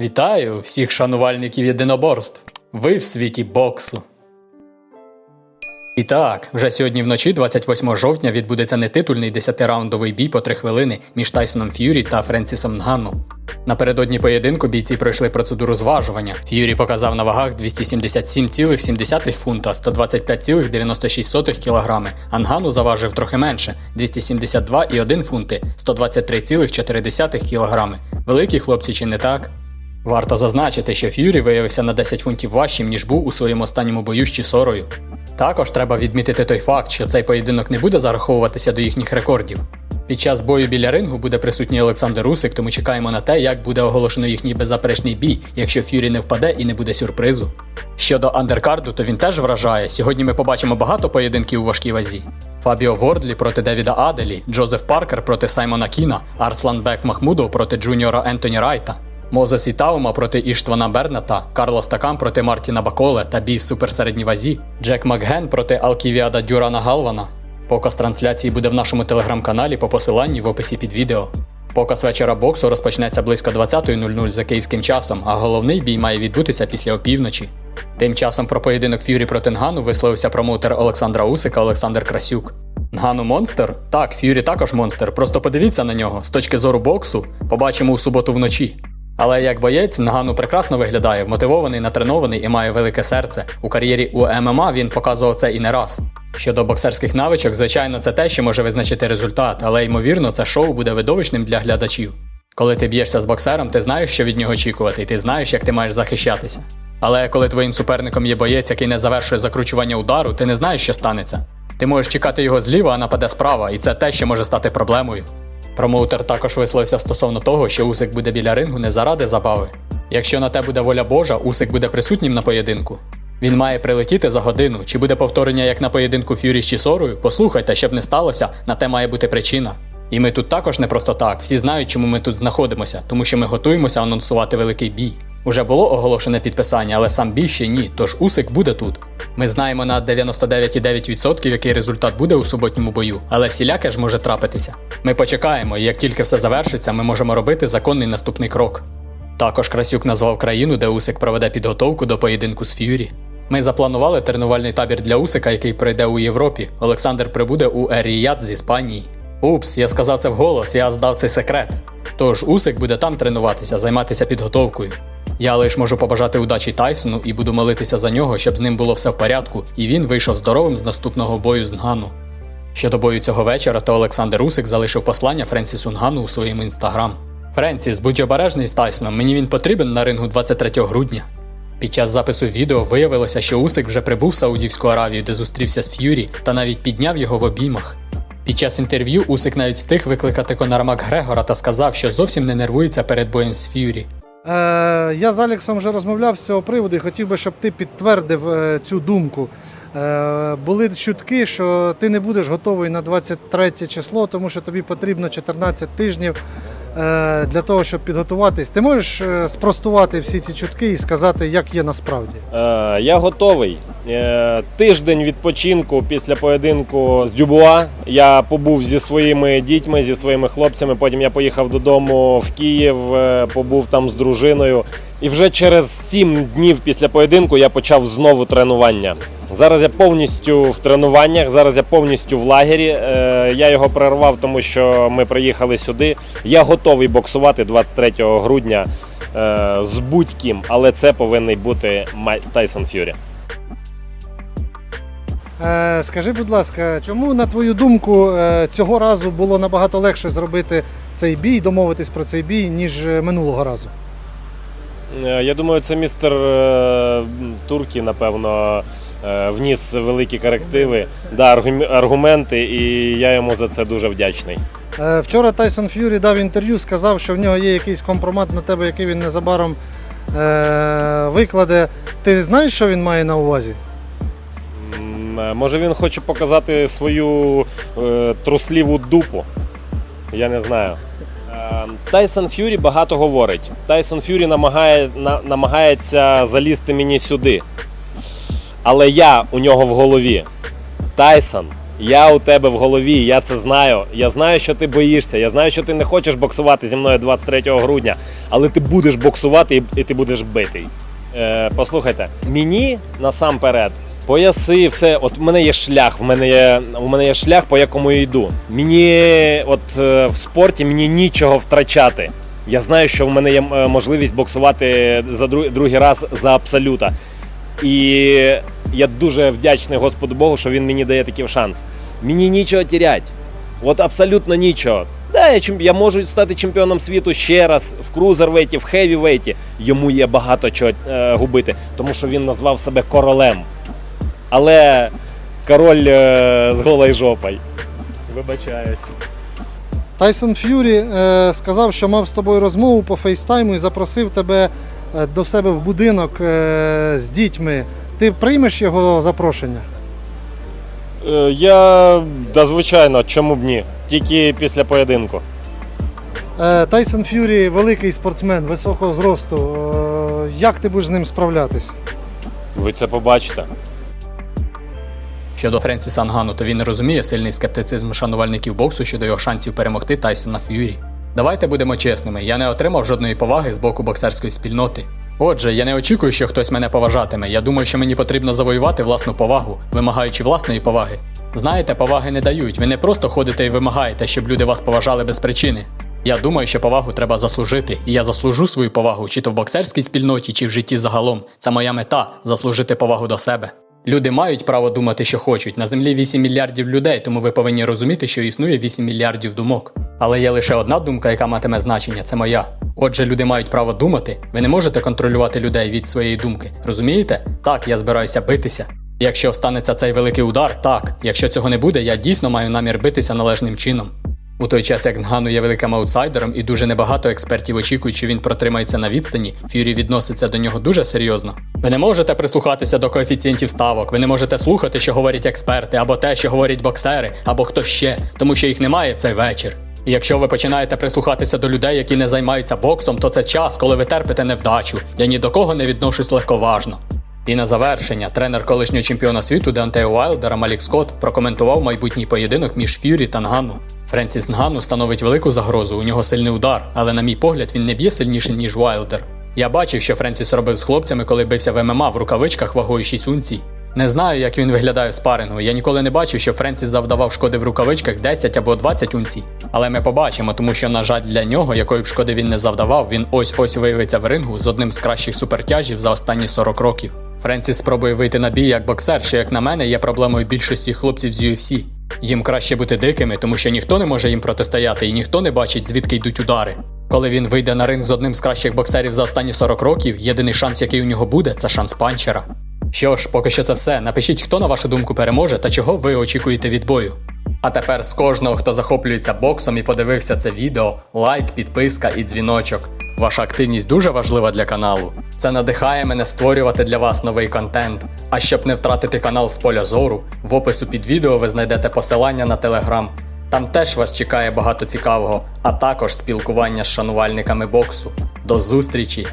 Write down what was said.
Вітаю всіх шанувальників єдиноборств. Ви в світі боксу. І так, вже сьогодні вночі, 28 жовтня, відбудеться нетитульний 10-раундовий бій по 3 хвилини між Тайсоном Ф'юрі та Френсісом Нгану. Напередодні поєдинку бійці пройшли процедуру зважування. Ф'юрі показав на вагах 277,7 фунта, 125,96 кг, а Нгану заважив трохи менше 272,1 фунти, 123,4 кг. Великі хлопці чи не так? Варто зазначити, що Ф'юрі виявився на 10 фунтів важчим, ніж був у своєму останньому бою з Чісорою. Також треба відмітити той факт, що цей поєдинок не буде зараховуватися до їхніх рекордів. Під час бою біля рингу буде присутній Олександр Русик, тому чекаємо на те, як буде оголошено їхній беззаперечний бій, якщо Ф'юрі не впаде і не буде сюрпризу. Щодо андеркарду, то він теж вражає. Сьогодні ми побачимо багато поєдинків у важкій вазі. Фабіо Вордлі проти Девіда Аделі, Джозеф Паркер проти Саймона Кіна, Арслан Бек Махмудов проти Джуніора Ентоні Райта. Мозес Ітаума проти Іштвана Берната, Карлос Такам проти Мартіна Баколе та бій в суперсередній вазі, Джек Макген проти Алківіада Дюрана Галвана. Показ трансляції буде в нашому телеграм-каналі по посиланні в описі під відео. Показ вечора боксу розпочнеться близько 20.00 за київським часом, а головний бій має відбутися після опівночі. Тим часом про поєдинок Ф'юрі проти Нгану висловився промоутер Олександра Усика Олександр Красюк. Нгану монстр? Так, Ф'юрі також монстр. Просто подивіться на нього. З точки зору боксу побачимо у суботу вночі. Але як боєць, Нгану прекрасно виглядає, вмотивований, натренований і має велике серце. У кар'єрі у ММА він показував це і не раз. Щодо боксерських навичок, звичайно, це те, що може визначити результат, але ймовірно, це шоу буде видовищним для глядачів. Коли ти б'єшся з боксером, ти знаєш, що від нього очікувати, і ти знаєш, як ти маєш захищатися. Але коли твоїм суперником є боєць, який не завершує закручування удару, ти не знаєш, що станеться. Ти можеш чекати його зліва, а нападе справа, і це те, що може стати проблемою. Промоутер також висловився стосовно того, що Усик буде біля рингу не заради забави. Якщо на те буде воля Божа, Усик буде присутнім на поєдинку. Він має прилетіти за годину. Чи буде повторення як на поєдинку Ф'юрі з Чісорою? Послухайте, щоб не сталося, на те має бути причина. І ми тут також не просто так. Всі знають, чому ми тут знаходимося, тому що ми готуємося анонсувати великий бій. Уже було оголошене підписання, але сам бій ще ні, тож Усик буде тут. Ми знаємо на 99,9% який результат буде у суботньому бою, але всіляке ж може трапитися. Ми почекаємо, і як тільки все завершиться, ми можемо робити законний наступний крок. Також Красюк назвав країну, де Усик проведе підготовку до поєдинку з Ф'юрі. Ми запланували тренувальний табір для Усика, який пройде у Європі. Олександр прибуде у Ер-Ріяд з Іспанії. Упс, я сказав це вголос, я здав цей секрет. Тож Усик буде там тренуватися, займатися підготовкою. Я лише можу побажати удачі Тайсону і буду молитися за нього, щоб з ним було все в порядку, і він вийшов здоровим з наступного бою з Нгану. Щодо бою цього вечора, то Олександр Усик залишив послання Френсісу Нгану у своєму інстаграм. Френсіс, будь обережний з Тайсоном, мені він потрібен на рингу 23 грудня. Під час запису відео виявилося, що Усик вже прибув в Саудівську Аравію, де зустрівся з Ф'юрі та навіть підняв його в обіймах. Під час інтерв'ю Усик навіть встиг викликати Конора Макгрегора та сказав, що зовсім не нервується перед боєм з Ф'юрі. Е, я з Алексом вже розмовляв з цього приводу і хотів би, щоб ти підтвердив е, цю думку. Е, були чутки, що ти не будеш готовий на 23 число, тому що тобі потрібно 14 тижнів для того, щоб підготуватись. Ти можеш е, спростувати всі ці чутки і сказати, як є насправді? Е, я готовий. Е, тиждень відпочинку після поєдинку з Дюбуа. Я побув зі своїми дітьми, зі своїми хлопцями. Потім я поїхав додому в Київ, е, побув там з дружиною. І вже через 7 днів після поєдинку я почав знову тренування. Зараз я повністю в тренуваннях, зараз я повністю в лагері. Е, Я його перервав, тому що ми приїхали сюди. Я готовий боксувати 23 грудня е, з будь-ким, але це повинен бути Тайсон Ф'юрі. Е, скажи, будь ласка, чому, на твою думку, цього разу було набагато легше зробити цей бій, домовитись про цей бій, ніж минулого разу? Я думаю, це містер Туркі, напевно, вніс великі корективи, да, аргументи, і я йому за це дуже вдячний. Е, Вчора Тайсон Ф'юрі дав інтерв'ю, сказав, що в нього є якийсь компромат на тебе, який він незабаром е, викладе. Ти знаєш, що він має на увазі? Е, Може він хоче показати свою е, трусліву дупу. Я не знаю. Е, Тайсон Ф'юрі багато говорить. Тайсон Ф'юрі намагає, на, намагається залізти мені сюди. Але я у нього в голові. Тайсон Я у тебе в голові, я це знаю. Я знаю, що ти боїшся. Я знаю, що ти не хочеш боксувати зі мною 23 грудня, але ти будеш боксувати і, ти будеш битий. Е, послухайте, мені насамперед. Пояси, все, от в мене є шлях, в мене є, в мене є шлях, по якому я йду. Мені, от е, в спорті, мені нічого втрачати. Я знаю, що в мене є е, можливість боксувати за друг, другий раз за абсолюта. І я дуже вдячний Господу Богу, що він мені дає такий шанс. Мені нічого тірять. От абсолютно нічого. Да, я, я можу стати чемпіоном світу ще раз в крузервейті, в хевівейті. Йому є багато чого е, губити, тому що він назвав себе королем. Але король е, з голою жопою. Вибачаюсь. Тайсон Ф'юрі е, сказав, що мав з тобою розмову по фейстайму і запросив тебе е, до себе в будинок е, з дітьми. Ти приймеш його запрошення? Е, я, да, звичайно, чому б ні? Тільки після поєдинку. Е, Тайсон Ф'юрі великий спортсмен високого зросту. Е, як ти будеш з ним справлятись? Ви це побачите. Щодо Френсіса Нгану, то він не розуміє сильний скептицизм шанувальників боксу щодо його шансів перемогти Тайсона Ф'юрі. Давайте будемо чесними, я не отримав жодної поваги з боку боксерської спільноти. Отже, я не очікую, що хтось мене поважатиме. Я думаю, що мені потрібно завоювати власну повагу, вимагаючи власної поваги. Знаєте, поваги не дають. Ви не просто ходите і вимагаєте, щоб люди вас поважали без причини. Я думаю, що повагу треба заслужити, і я заслужу свою повагу, чи то в боксерській спільноті, чи в житті загалом. Це моя мета заслужити повагу до себе. Люди мають право думати, що хочуть. На землі 8 мільярдів людей, тому ви повинні розуміти, що існує 8 мільярдів думок. Але є лише одна думка, яка матиме значення це моя. Отже, люди мають право думати. Ви не можете контролювати людей від своєї думки. Розумієте? Так, я збираюся битися. Якщо станеться цей великий удар, так. Якщо цього не буде, я дійсно маю намір битися належним чином. У той час, як Нгану є великим аутсайдером, і дуже небагато експертів очікують, що він протримається на відстані, Ф'юрі відноситься до нього дуже серйозно. Ви не можете прислухатися до коефіцієнтів ставок, ви не можете слухати, що говорять експерти, або те, що говорять боксери, або хто ще, тому що їх немає в цей вечір. Якщо ви починаєте прислухатися до людей, які не займаються боксом, то це час, коли ви терпите невдачу. Я ні до кого не відношусь легковажно. І на завершення, тренер колишнього чемпіона світу Деонтея Уайлдера Малік Скотт прокоментував майбутній поєдинок між Ф'юрі та Нгану. Френсіс Нгану становить велику загрозу, у нього сильний удар, але на мій погляд він не б'є сильніше, ніж Уайлдер. Я бачив, що Френсіс робив з хлопцями, коли бився в ММА в рукавичках вагою 6 унцій. Не знаю, як він виглядає в спарингу. Я ніколи не бачив, що Френсіс завдавав шкоди в рукавичках 10 або 20 унцій. Але ми побачимо, тому що, на жаль, для нього, якої б шкоди він не завдавав, він ось ось виявиться в рингу з одним з кращих супертяжів за останні 40 років. Френсіс спробує вийти на бій як боксер, що, як на мене, є проблемою більшості хлопців з UFC. Їм краще бути дикими, тому що ніхто не може їм протистояти і ніхто не бачить, звідки йдуть удари. Коли він вийде на ринг з одним з кращих боксерів за останні 40 років, єдиний шанс, який у нього буде, це шанс панчера. Що ж, поки що це все. Напишіть, хто на вашу думку переможе та чого ви очікуєте від бою. А тепер з кожного, хто захоплюється боксом і подивився це відео, лайк, підписка і дзвіночок. Ваша активність дуже важлива для каналу. Це надихає мене створювати для вас новий контент. А щоб не втратити канал з поля зору, в опису під відео ви знайдете посилання на телеграм. Там теж вас чекає багато цікавого, а також спілкування з шанувальниками боксу. До зустрічі!